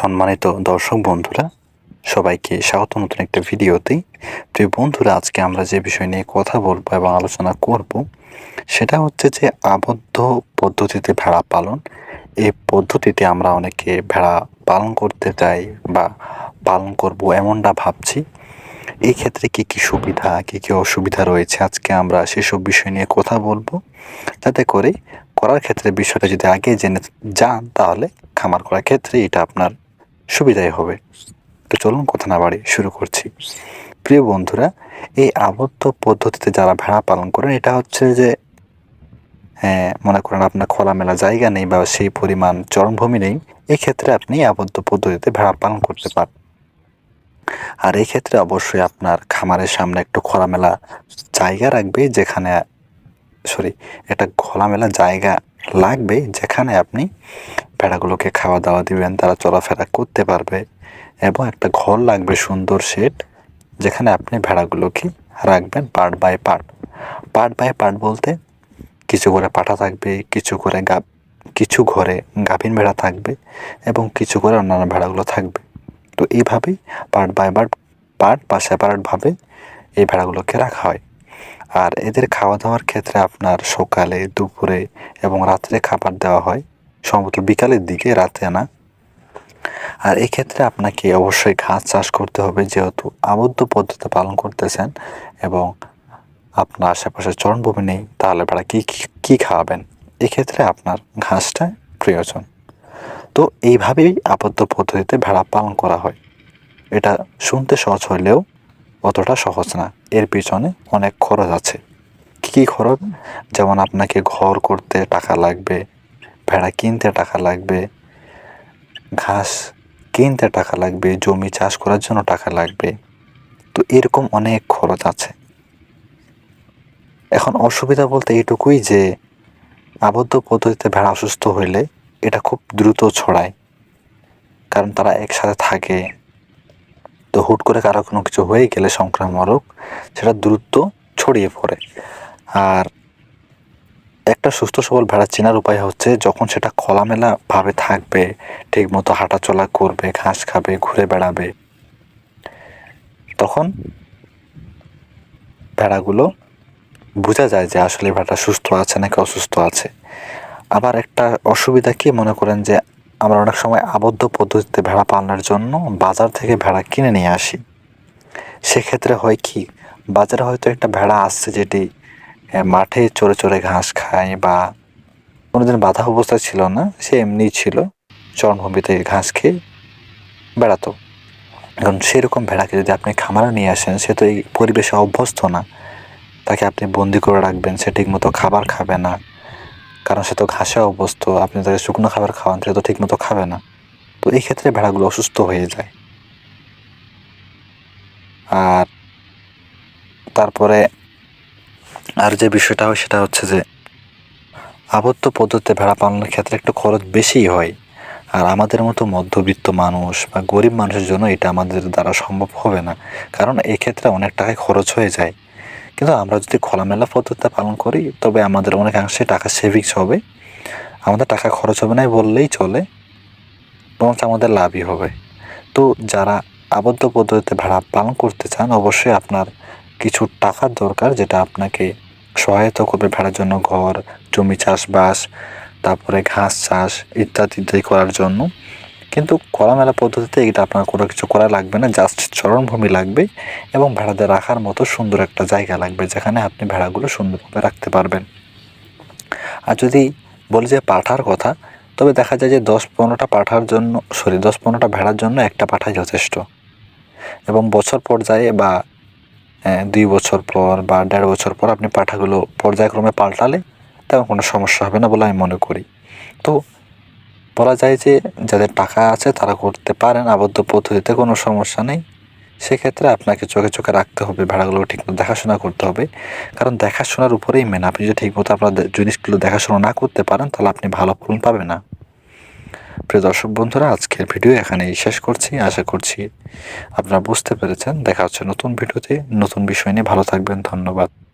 সম্মানিত দর্শক বন্ধুরা, সবাইকে স্বাগত। নতুন একটা ভিডিওতে। প্রিয় বন্ধুরা, আজকে আমরা যে বিষয় নিয়ে কথা বলব এবং আলোচনা করব, সেটা হচ্ছে যে আবদ্ধ পদ্ধতিতে ভেড়া পালন। এই পদ্ধতিতে আমরা অনেকে ভেড়া পালন করতে চাই বা পালন করব এমনটা ভাবছি। এই ক্ষেত্রে কী কী সুবিধা, কী কী অসুবিধা রয়েছে আজকে আমরা সেসব বিষয় নিয়ে কথা বলব। যাতে করে করার ক্ষেত্রে বিষয়টা যদি আগে জেনে যান, তাহলে খামার করার ক্ষেত্রে এটা আপনার সুবিধাই হবে। তো চলুন কথা না বাড়ি শুরু করছি। প্রিয় বন্ধুরা, এই আবদ্ধ পদ্ধতিতে যারা ভেড়া পালন করেন, এটা হচ্ছে যে হ্যাঁ মনে করেন আপনার খোলামেলা জায়গা নেই বা সেই পরিমাণ চরণভূমি নেই, এক্ষেত্রে আপনি আবদ্ধ পদ্ধতিতে ভেড়া পালন করতে পারেন আর এই ক্ষেত্রে অবশ্যই আপনার খামারের সামনে একটু খোলামেলা জায়গা রাখবে, যেখানে সরি একটা খোলামেলা জায়গা লাগবে যেখানে আপনি ভেড়াগুলোকে খাওয়া দাওয়া দিবেন, তারা চলাফেরা করতে পারবে এবং একটা ঘর লাগবে সুন্দর শেড, যেখানে আপনি ভেড়াগুলোকে রাখবেন part by part. Part by part বলতে কিছু করে পাঠা থাকবে, কিছু করে গা, কিছু ঘরে গাভীন ভেড়া থাকবে এবং কিছু করে অন্যান্য ভেড়াগুলো থাকবে। তো এইভাবেই পার্ট বাই পার্ট পার্ট বা সেপারেটভাবে এই ভেড়াগুলোকে রাখা হয়। আর এদের খাওয়া দাওয়ার ক্ষেত্রে আপনার সকালে, দুপুরে এবং রাত্রে খাবার দেওয়া হয়। সম্ভবত বিকালের দিকে, রাতে না। আর এক্ষেত্রে আপনাকে অবশ্যই ঘাস চাষ করতে হবে, যেহেতু আবদ্ধ পদ্ধতি পালন করতেছেন এবং আপনার আশেপাশে চরণভূমি নেই, তাহলে আপনারা কী কী খাওয়াবেন? এক্ষেত্রে আপনার ঘাসটা প্রয়োজন। তো এইভাবেই আবদ্ধ পদ্ধতিতে ভেড়া পালন করা হয়। এটা শুনতে সহজ হলেও অতটা সহজ না। এর পিছনে অনেক খরচ আছে। কী কী খরচ? যেমন আপনাকে ঘর করতে টাকা লাগবে, ভেড়া কিনতে টাকা লাগবে, ঘাস কিনতে টাকা লাগবে, জমি চাষ করার জন্য টাকা লাগবে। তো এরকম অনেক খরচ আছে। এখন অসুবিধা বলতে এইটুকুই যে, আবদ্ধ পদ্ধতিতে ভেড়া অসুস্থ হইলে এটা খুব দ্রুত ছড়ায়। কারণ তারা একসাথে থাকে তো হুট করে কারও কোনো কিছু হয়ে গেলে সংক্রামক রোগ সেটা দ্রুত ছড়িয়ে পড়ে। আর একটা সুস্থ সবল ভেড়া চেনার উপায় হচ্ছে যখন সেটা খোলামেলাভাবে থাকবে ঠিকমতো হাঁটাচলা করবে, ঘাস খাবে, ঘুরে বেড়াবে, তখন ভেড়াগুলো বোঝা যায় যে আসলে ভেড়াটা সুস্থ আছে নাকি অসুস্থ আছে। আবার একটা অসুবিধা কি মনে করেন যে আমরা অনেক সময় আবদ্ধ পদ্ধতিতে ভেড়া পালনের জন্য বাজার থেকে ভেড়া কিনে নিয়ে আসি। সেক্ষেত্রে হয় কি, বাজারে হয়তো একটা ভেড়া আসছে যেটি মাঠে চড়ে চড়ে ঘাস খায় বা কোনোদিন বাধা অবস্থায় ছিল না, সে এমনি ছিল চরণভূমিতে ঘাস খেয়ে বেড়াতো। এখন সেরকম ভেড়াকে যদি আপনি খামারে নিয়ে আসেন, সে তো এই পরিবেশে অভ্যস্ত না। তাকে আপনি বন্দি করে রাখবেন, সে ঠিকমতো খাবার খাবে না। কারণ সে তো ঘাসে অভ্যস্ত, আপনি তাকে শুকনো খাবার খাওয়ান, সে তো ঠিকমতো খাবে না। তো এই ক্ষেত্রে ভেড়াগুলো অসুস্থ হয়ে যায়। আর তারপরে আর যে বিষয়টা হয় সেটা হচ্ছে যে, আবদ্ধ পদ্ধতিতে ভেড়া পালনের ক্ষেত্রে একটু খরচ বেশিই হয়। আর আমাদের মতো মধ্যবিত্ত মানুষ বা গরিব মানুষের জন্য এটা আমাদের দ্বারা সম্ভব হবে না। কারণ এক্ষেত্রে অনেক টাকায় খরচ হয়ে যায়। কিন্তু আমরা যদি খোলামেলা পদ্ধতিতে পালন করি, তবে আমাদের অনেকাংশে টাকা সেভিংস হবে। আমাদের টাকা খরচ হবে না বললেই চলে, বরঞ্চ আমাদের লাভই হবে। তো যারা আবদ্ধ পদ্ধতিতে ভেড়া পালন করতে চান, অবশ্যই আপনার কিছু টাকার দরকার যেটা আপনাকে সহায়তা করবে ভেড়ার জন্য ঘর, জমি চাষবাস, তারপরে ঘাস চাষ ইত্যাদি ইত্যাদি করার জন্য। কিন্তু খোলামেলা পদ্ধতিতে এটা আপনার কোনো কিছু করা লাগবে না জাস্ট চরণভূমি লাগবে এবং ভেড়াদের রাখার মতো সুন্দর একটা জায়গা লাগবে যেখানে আপনি ভেড়াগুলো সুন্দরভাবে রাখতে পারবেন। আর যদি বলি যে পাঠার কথা, তবে দেখা যায় যে দশ পনেরোটা পাঠার জন্য সরি দশ পনেরোটা ভেড়ার জন্য একটা পাঠাই যথেষ্ট। এবং বছর পর্যায়ে বা দুই বছর পর বা দেড় বছর পর আপনি পাঠাগুলো পর্যায়ক্রমে পাল্টালে তেমন কোনো সমস্যা হবে না বলে আমি মনে করি। তো বলা যায় যে যাদের টাকা আছে তারা করতে পারেন, আবদ্ধ পদ্ধতিতে কোনো সমস্যা নেই। সেক্ষেত্রে আপনাকে চোখে চোখে রাখতে হবে ভেড়াগুলো ঠিকমতো দেখাশোনা করতে হবে। কারণ দেখাশোনার উপরেই মেন আপনি যদি ঠিকমতো আপনার জিনিসগুলো দেখাশোনা না করতে পারেন, তাহলে আপনি ভালো ফলন পাবেন না। প্রিয় দর্শক বন্ধুরা, আজকের ভিডিও এখানেই শেষ করছি। আশা করছি আপনারা বুঝতে পেরেছেন। দেখা হচ্ছে নতুন ভিডিওতে। নতুন বিষয় নিয়ে ভালো থাকবেন। ধন্যবাদ।